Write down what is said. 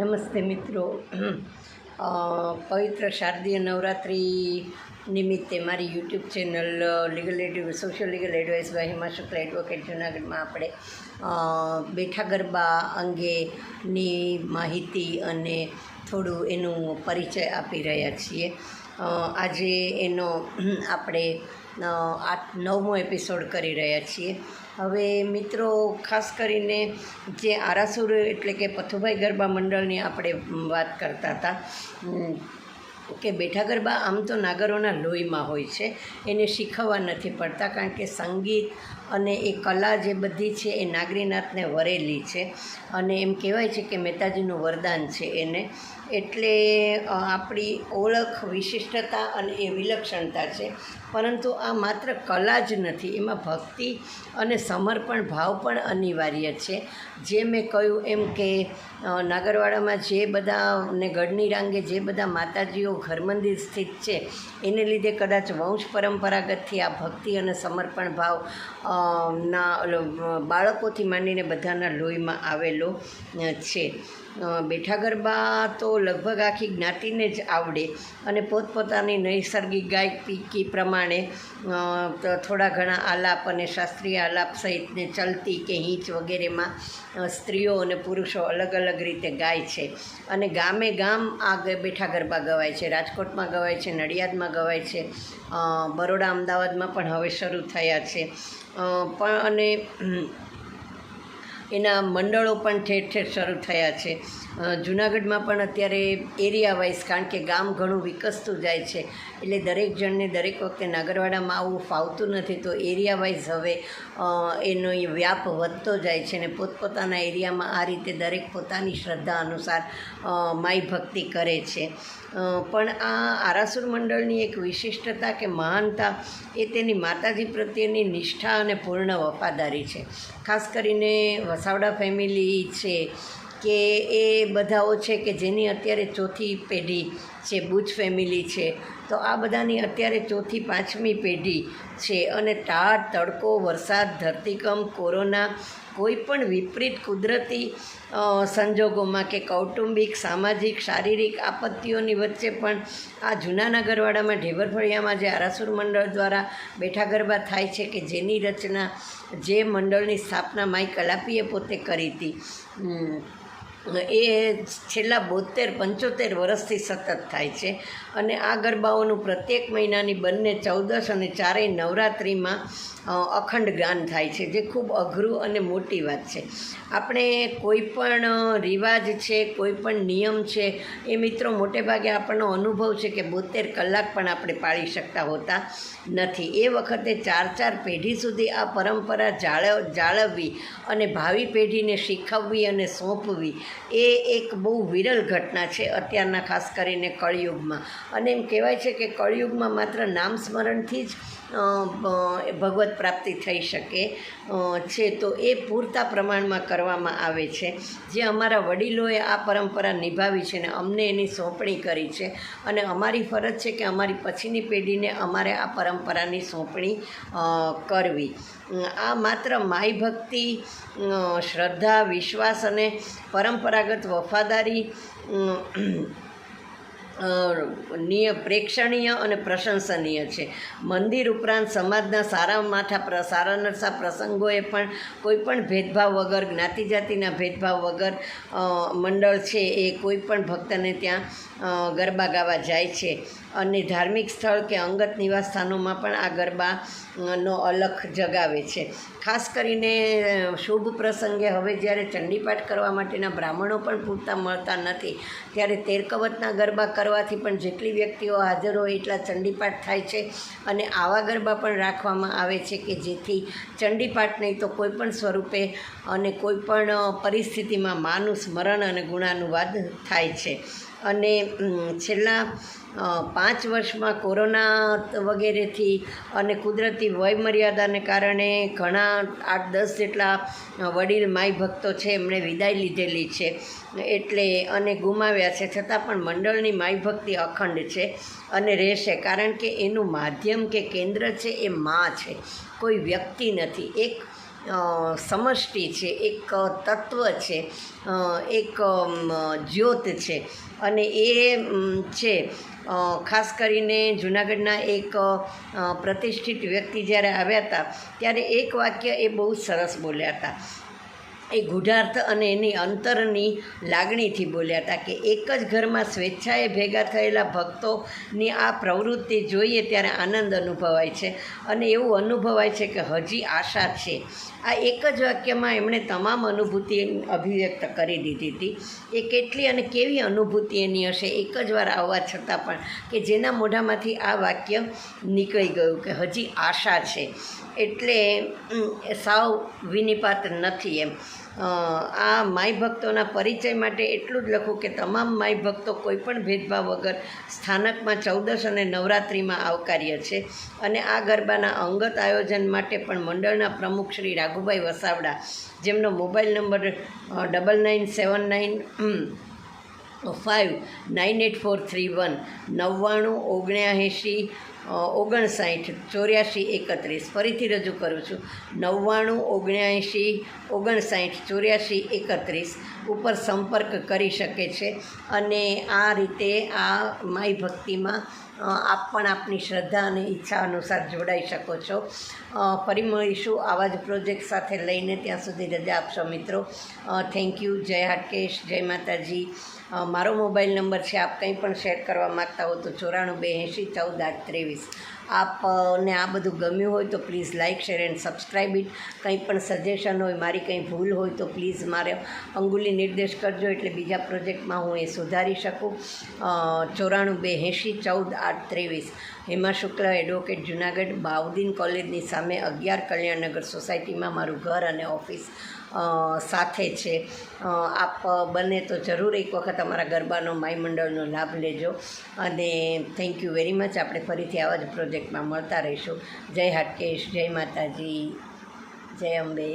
નમસ્તે મિત્રો. પવિત્ર શારદીય નવરાત્રિ નિમિત્તે મારી YouTube channel legal aid social legal advice by Hima Shukla advocate જુનાગઢમાં આપણે બેઠા ગરબા અંગેની માહિતી અને થોડું એનું પરિચય આપી રહ્યા છીએ. આજે એનો આપણે આઠ, નવમો એપિસોડ કરી રહ્યા છીએ. હવે મિત્રો, ખાસ કરીને જે આરાસુર એટલે કે પથુભાઈ ગરબા મંડળની આપણે વાત કરતા હતા કે બેઠા ગરબા આમ તો નાગરોના લોહીમાં હોય છે, એને શીખવવા નથી પડતા કારણ કે સંગીત અને એ કલા જે બધી છે એ નાગરીનાથને વરેલી છે. અને એમ કહેવાય છે કે મહેતાજીનું વરદાન છે એને. એટલે આપણી ઓળખ, વિશિષ્ટતા અને એ વિલક્ષણતા છે. પરંતુ આ માત્ર કલા જ નથી, એમાં ભક્તિ અને સમર્પણ ભાવ પણ અનિવાર્ય છે. જે મેં કહ્યું એમ કે નાગરવાડામાં જે બધા ને ગઢની રાંગે જે બધા માતાજીઓ ઘર મંદિર સ્થિત છે, એને લીધે કદાચ વંશ પરંપરાગતથી આ ભક્તિ અને સમર્પણ ભાવ ના બાળકોથી માંડીને બધાના લોહીમાં આવેલો છે. બેઠા ગરબા તો લગભગ આખી જ્ઞાતિને જ આવડે અને પોતપોતાની નૈસર્ગિક ગાયકી પ્રમાણે થોડા ઘણા આલાપ અને શાસ્ત્રીય આલાપ સહિતને ચલતી કે હીંચ વગેરેમાં સ્ત્રીઓ અને પુરુષો અલગ અલગ રીતે ગાય છે. અને ગામે ગામ આ બેઠા ગરબા ગવાય છે. રાજકોટમાં ગવાય છે, નડિયાદમાં ગવાય છે બરોડા અમદાવાદમાં પણ હવે શરૂ થયા છે. પણ અને એના મંડળો પણ ઠેર ઠેર શરૂ થયા છે. જુનાગઢમાં પણ અત્યારે એરિયા વાઇઝ કારણ કે ગામ ઘણું વિકસતું જાય છે, એટલે દરેક જણને દરેક વખતે નાગરવાડામાં આવવું ફાવતું નથી, તો એરિયા વાઇઝ હવે એનો વ્યાપ વધતો જાય છે અને પોતપોતાના એરિયામાં આ રીતે દરેક પોતાની શ્રદ્ધા અનુસાર માય ભક્તિ કરે છે. પણ આ આરાસુર મંડળની એક વિશિષ્ટતા કે મહાનતા, એ તેની માતાજી પ્રત્યેની નિષ્ઠા અને પૂર્ણ વફાદારી છે. ખાસ કરીને વસાવડા ફેમિલી છે કે એ બધાઓ છે કે જેની અત્યારે ચોથી પેઢી છે બુચ ફેમિલી છે. તો આ બધાની અત્યારે ચોથી, પાંચમી પેઢી છે અને ટાઢ તડકો, વરસાદ, ધરતીકંપ, કોરોના, કોઈ પણ વિપરીત કુદરતી સંજોગોમાં કે કૌટુંબિક, સામાજિક, શારીરિક આપત્તિઓની વચ્ચે પણ આ જૂના નગરવાડામાં ઢેબરફળિયામાં જે આરાસુર મંડળ દ્વારા બેઠા ગરબા થાય છે કે જેની રચના જે મંડળની સ્થાપના માઈ કલાપીએ પોતે કરી હતી. એ છેલ્લા બોતેર, પંચોતેર વર્ષથી સતત થાય છે. અને આ ગરબાઓનું પ્રત્યેક મહિનાની બંને ચૌદશ અને ચારેય નવરાત્રિમાં અખંડ ગાન થાય છે, જે ખૂબ અઘરું અને મોટી વાત છે. આપણે કોઈ પણ રિવાજ છે, કોઈ પણ નિયમ છે, એ મિત્રો મોટે ભાગે આપણનો અનુભવ છે કે બોતેર કલાક પણ આપણે પાળી શકતા હોતા નથી. એ વખતે ચાર ચાર પેઢી સુધી આ પરંપરા જાળવ, જાળવવી અને ભાવિ પેઢીને શીખવવી અને સોંપવી એ એક બહુ વિરલ ઘટના છે અત્યારના ખાસ કરીને કળિયુગમાં. અને એમ કહેવાય છે કે કળિયુગમાં માત્ર નામ સ્મરણથી જ ભગવત પ્રાપ્તિ થઈ શકે. છે તો એ પૂરતા પ્રમાણમાં કરવામાં આવે છે. જે અમારા વડીલોએ આ પરંપરા નિભાવી છે ને અમને એની સોંપણી કરી છે. અને અમારી ફરજ છે કે અમારી પછીની પેઢીને અમારે આ પરંપરાની સોંપણી કરવી. આ માત્ર માય ભક્તિ શ્રદ્ધા, વિશ્વાસ અને પરંપરાગત વફાદારી નિય, પ્રેક્ષણીય અને પ્રશંસનીય છે. મંદિર ઉપરાંત સમાજના સારા માથા સારા નરસા પ્રસંગોએ પણ કોઈપણ ભેદભાવ વગર જ્ઞાતિ જાતિના ભેદભાવ વગર મંડળ છે એ કોઈ પણ ભક્તને ત્યાં ગરબા ગાવા જાય છે. અને ધાર્મિક સ્થળ કે અંગત નિવાસ સ્થાનોમાં પણ આ ગરબા નો અલખ જગાવે છે. ખાસ કરીને શુભ પ્રસંગે હવે જ્યારે ચંડીપાઠ કરવા માટેના બ્રાહ્મણો પણ પૂરતા મળતા નથી, ત્યારે તેરકવતના ગરબા કરવાથી પણ જેટલી વ્યક્તિઓ હાજર હોય એટલા ચંડીપાઠ થાય છે. અને આવા ગરબા પણ રાખવામાં આવે છે કે જેથી ચંડીપાઠ નહીં તો કોઈ પણ સ્વરૂપે અને કોઈ પણ પરિસ્થિતિમાં માનું સ્મરણ અને ગુણાનુવાદ થાય છે. અને છેલ્લા પાંચ વર્ષમાં કોરોના વગેરેથી અને કુદરતી વયમર્યાદાને કારણે ઘણા આઠ, દસ જેટલા વડીલ માય ભક્તો છે એમણે વિદાય લીધેલી છે. એટલે અને ગુમાવ્યા છે. છતાં પણ મંડળની માય ભક્તિ અખંડ છે અને રહેશે. કારણ કે એનું માધ્યમ કે કેન્દ્ર છે એ મા છે. કોઈ વ્યક્તિ નથી. એક સમષ્ટિ છે, એક તત્વ છે એક જ્યોત છે. અને એ છે. ખાસ કરીને જૂનાગઢના એક પ્રતિષ્ઠિત વ્યક્તિ જ્યારે આવ્યા હતા, ત્યારે એક વાક્ય એ બહુ સરસ બોલ્યા હતા. એ ગુઢાર્થ અને એની અંતરની લાગણીથી બોલ્યા હતા કે એક જ ઘરમાં સ્વેચ્છાએ ભેગા થયેલા ભક્તોની આ પ્રવૃત્તિ જોઈએ ત્યારે આનંદ અનુભવાય છે અને એવું અનુભવાય છે કે હજી આશા છે. આ એક જ વાક્યમાં એમણે તમામ અનુભૂતિ અભિવ્યક્ત કરી દીધી હતી. એ કેટલી અને કેવી અનુભૂતિ એની હશે એક જ વાર આવવા છતાં પણ કે જેના મોઢામાંથી આ વાક્ય નીકળી ગયું કે હજી આશા છે. એટલે સાવ વિનિપાત નથી એમ. આ માય ભક્તોના પરિચય માટે એટલું જ લખું કે તમામ માય ભક્તો કોઈપણ ભેદભાવ વગર સ્થાનકમાં ચૌદશ અને નવરાત્રિમાં આવકાર્ય છે. અને આ ગરબાના અંગત આયોજન માટે પણ મંડળના પ્રમુખ શ્રી રાઘુભાઈ વસાવડા, જેમનો mobile number double nine seven nine five, nine eight four three one, નવ્વાણું, ઓગણ્યાએંશી ઓગણસાઠ, ચોર્યાસી, એકત્રીસ. ફરીથી રજૂ કરું છું. નવ્વાણું, ઓગણ્યાએંશી, ઓગણસાઠ, ચોર્યાસી, એકત્રીસ. ઉપર સંપર્ક કરી શકે છે અને આ રીતે આ માય ભક્તિમાં આપ પણ આપની શ્રદ્ધા અને ઈચ્છા અનુસાર જોડાઈ શકો છો. ફરી મળીશું આવા જ પ્રોજેક્ટ સાથે લઈને. ત્યાં સુધી રજા આપશો મિત્રો. Thank you. જય હાટકેશ જય માતાજી. મારો મોબાઈલ નંબર છે. આપ કંઈ પણ શેર કરવા માગતા હો તો ચોરાણું બે એંશી ચૌદ આઠ ત્રેવીસ. આપ આપને આ બધું ગમ્યું હોય તો please like share and subscribe it કંઈ પણ સજેશન હોય, મારી કંઈ ભૂલ હોય તો પ્લીઝ મારે અંગુલી નિર્દેશ કરજો, એટલે બીજા પ્રોજેક્ટમાં હું એ સુધારી શકું. ચોરાણું બે એંશી ચૌદ આઠ ત્રેવીસ. હેમા શુક્લા એડવોકેટ જુનાગઢ બાઉદીન કોલેજની સામે અગિયાર કલ્યાણનગર સોસાયટીમાં મારું ઘર અને ઓફિસ સાથે છે. આપ બને તો જરૂર એક વખત અમારા ગરબાનો માય મંડળનો લાભ લેજો અને થેન્ક યુ વેરી મચ આપણે ફરીથી આવા જ પ્રોજેક્ટમાં મળતા રહીશું. જય હાટકેશ, જય માતાજી, જય અંબે.